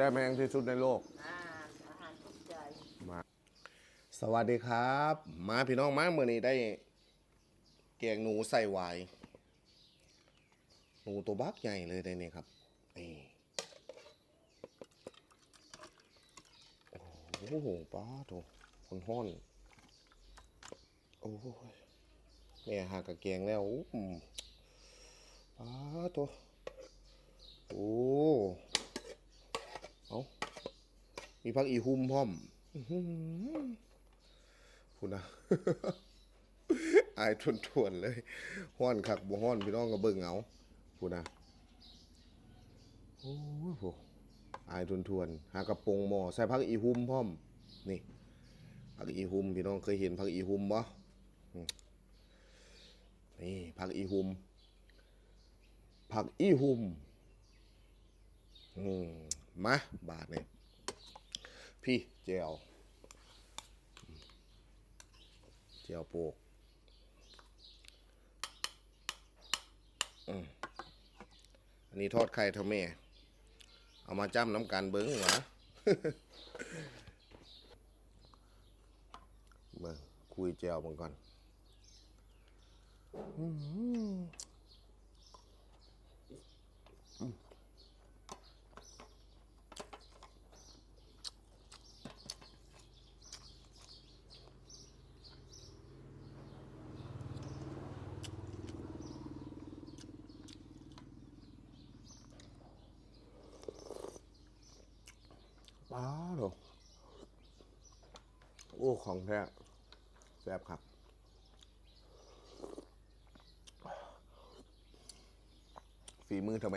ซ่บแห้งที่สุดในโลกอาหารอาหารทุกใจมา สวัสดีครับ มาพี่น้องมาเมื่อนี้ได้แกงหนูใส่หวายหนูตัวบักใหญ่เลยได้นี่ครับนี่โอ้โหป้าโถคนห้อน โอ้ยแม่หากกะแกงแล้วอืมป้าโถโอ้เอา มีพักอีหุ่มพร้อมคุณนะอายทวนๆเลยห้อนคักบ่ห้อนพี่น้องก็เบิ่งเอาคุณนะโอ้โหอายทวนๆหากระโปรงหมอใส่ผักอีหุ่มพร้อม นี่ผักอีหุ่มพี่น้องเคยเห็นผักอีหุ่มบ่นี่ผักอีหุ่มผักอีหุ่มอืมมาบาทเนี่ย พี่เจลเจียวโปกอันนี้ทอดไข่เท่าแม่ เอามาจ้ำน้ำกันเบิ้งหวะเบิ่งคุยเจียวมันก่อนอื้อหืออืมป้าโถ โอ้ของแท้แซ่บครับฝีมือทำไม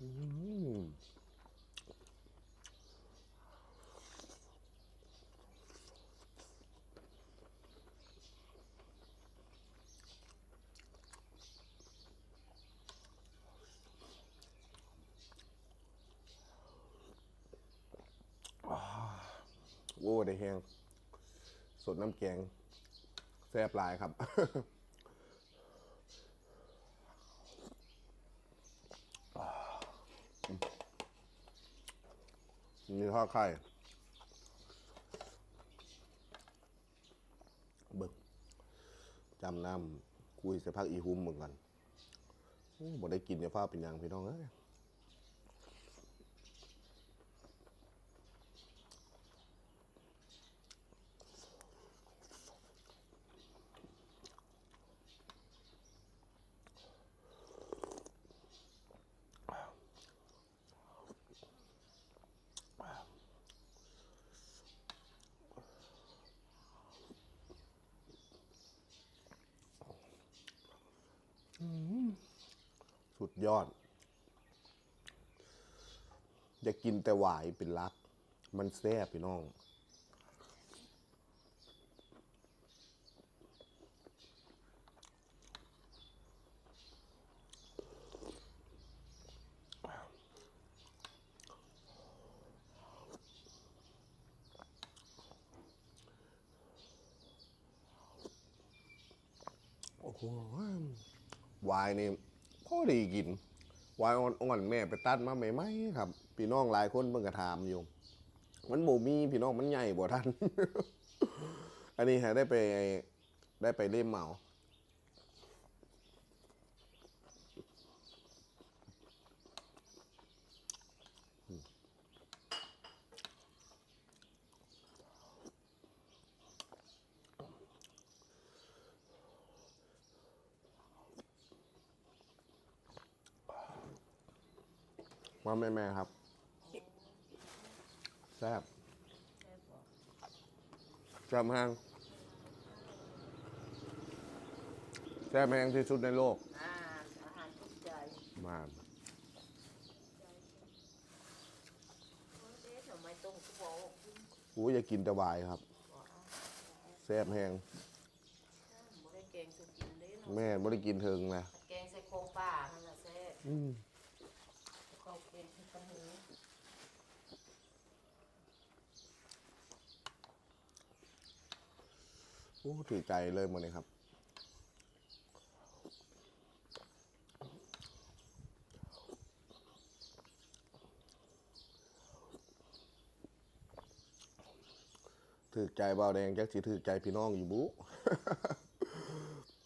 อืมโอ้ได้แห้งสดน้ำแกงแซ่บหลายครับ นี่ทอดไข่เบิกจำน้ำคุยใส่พักอีฮุมเหมือนกันโอ้บ่ได้กินเนี่ยฟ้าเป็นยังพี่น้องเอ้ยสุด ยอดอย่ากินแต่หวายเป็นรัก มันแซ่บพี่น้อง โอ้โหวายนี่ พอดีกินวายอ่อนๆแม่ไปตัดมาใหม่ๆครับ พี่น้องหลายคนเพิ่งกระทำอยู่ มันโบมีพี่น้องมันใหญ่บ่ท่าน อันนี้ฮะได้ไปได้ไปเล่มเมา ว่าแม่แม่ๆครับแซ่บแซ่บแห้งแซ่บแห้งที่สุดในโลก อาหารอาหารทุกใจมาเอ๊ะทำไมต้องกูบอกว่ากินอู้อย่ากินแต่วายครับบ่เอาแซ่บแห้งบ่ได้แกงสุกินเลยเนาะแม่ไม่ได้กินเทิงนะแกงใส่โครงป่านั่นแหละแซ่บอืม อ้ถือใจเลยหมดเลยครับ ถือใจเบาแดงจักสิถือใจพี่น้องอยู่บุ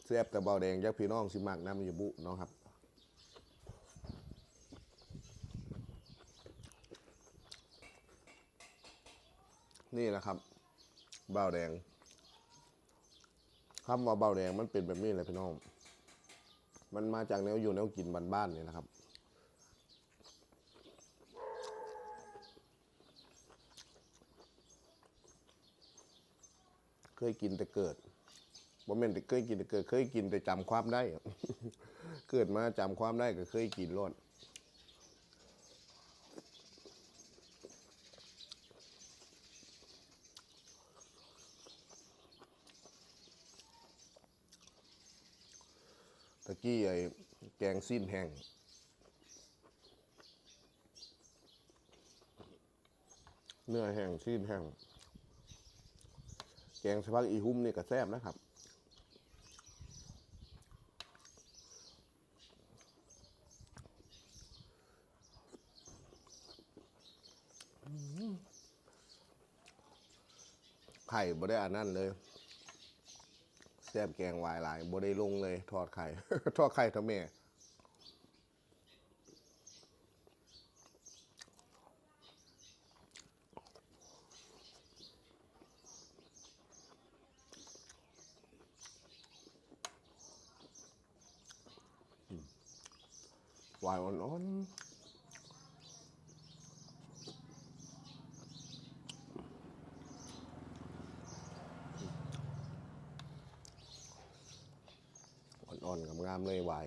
แซบแต่เบาแดงจักพี่น้องสิมักน้ำอยู่บุเนาะครับนี่แหละครับบ่าวแดง คำว่าเบาแดงมันเป็นแบบนี้เลยพี่น้อง มันมาจากแนวอยู่แนวกินบ้านๆนี่นะครับ เคยกินแต่เกิดบ่แม่นแต่เคยกินแต่เกิด เคยกินแต่จำความได้ เกิดมาจำความได้ก็เคยกินรอดะกี้ไอ้แกงสิ้นแห้งเนื้อแห้งสิ้นแห้งแกงสะพักอีหุ้มนี่ก็แซ่บนะครับไข่บ่ได้อันนั้นเลย แซ่บแกงวายหลายบ่ได้ลงเลย ทอดไข่ ทอดไข่ทำแม่วายอ่อนๆอ่อนๆกับงามเลยวาย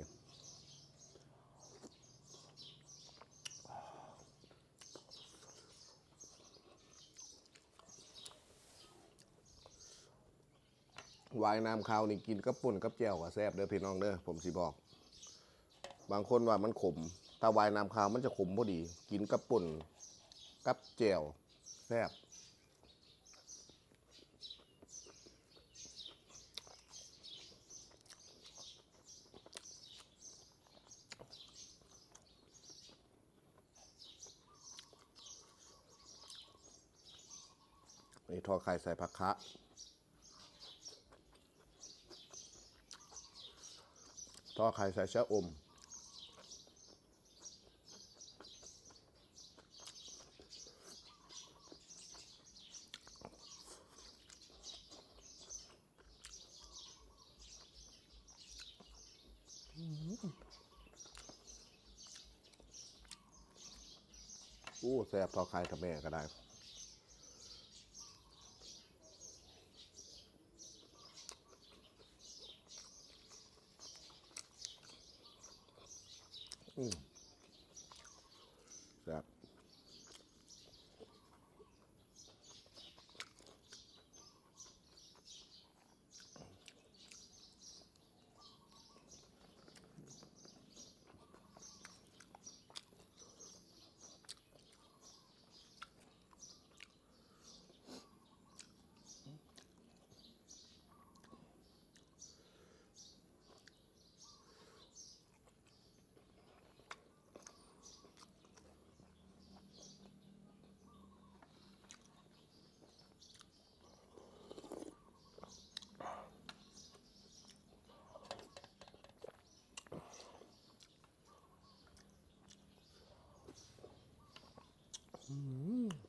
วายน้ำข้าวนี่กินกับป่นกับแจ่วกับแซ่บเด้อพี่น้องเด้อผมสิบอก บางคนว่ามันขมถ้าวายน้ำขาวมันจะขมพอดี กินกับป่นกับแจ่วแซ่บ นี่ทอดไข่ใส่ผักคะทอดไข่ใส่ชะอม อู้แซ่บทอดไข่กับแม่ก็ได้ อืมแซ่บ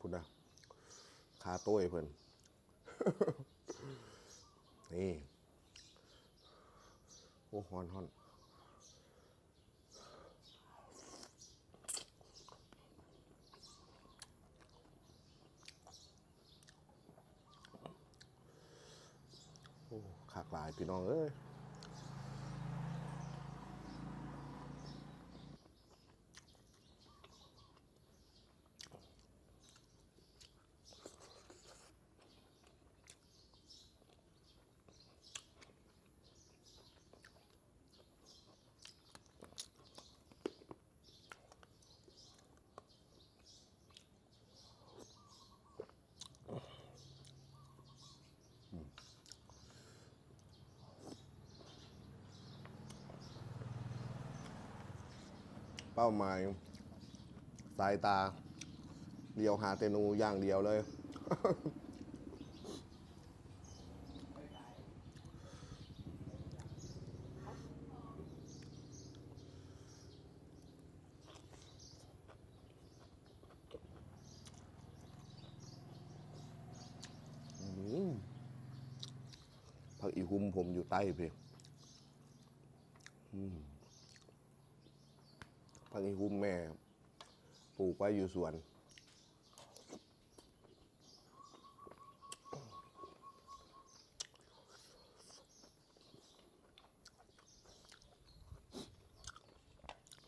คุณนะคาโต้ยเพื่อนนี่ โอ้ฮอนฮอนโอ้ขากลายพี่น้องเอ้ย เป้าหมาย สายตา เดียวหาเตนูอย่างเดียวเลยผักอีหุมผมอยู่ใต้เพียง พักอีหุ้มแม่ปลูกไว้อยู่สวน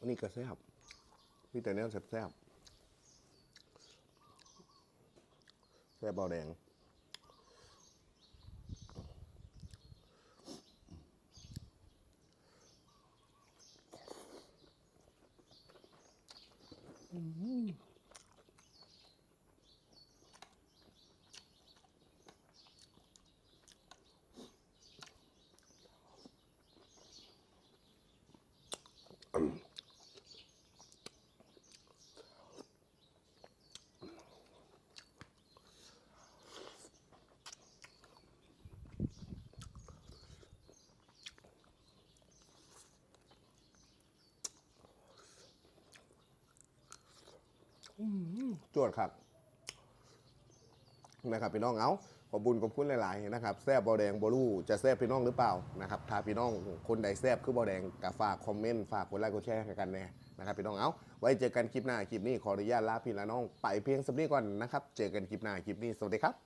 นนี้ก็แซ่บมีแต่แนวแซ่บแซ่บแซ่บเบาแดง จวดครับนะครับพี่น้องเอาขอบุญขอบคุณหลายๆนะครับแซบบอแดงบอลูจะแซบพี่น้องหรือเปล่านะครับถ้าพี่น้องคนใดแซบคือบอแดงก็ฝากคอมเมนต์ฝากกดไลค์กดแชร์ให้กันแน่นะครับพี่น้องเอาไว้เจอกันคลิปหน้าคลิปนี้ขออนุญาตลาพี่ละน้อง ไปเพียงสักนี้ก่อนนะครับ เจอกันคลิปหน้าคลิปนี้สวัสดีครับ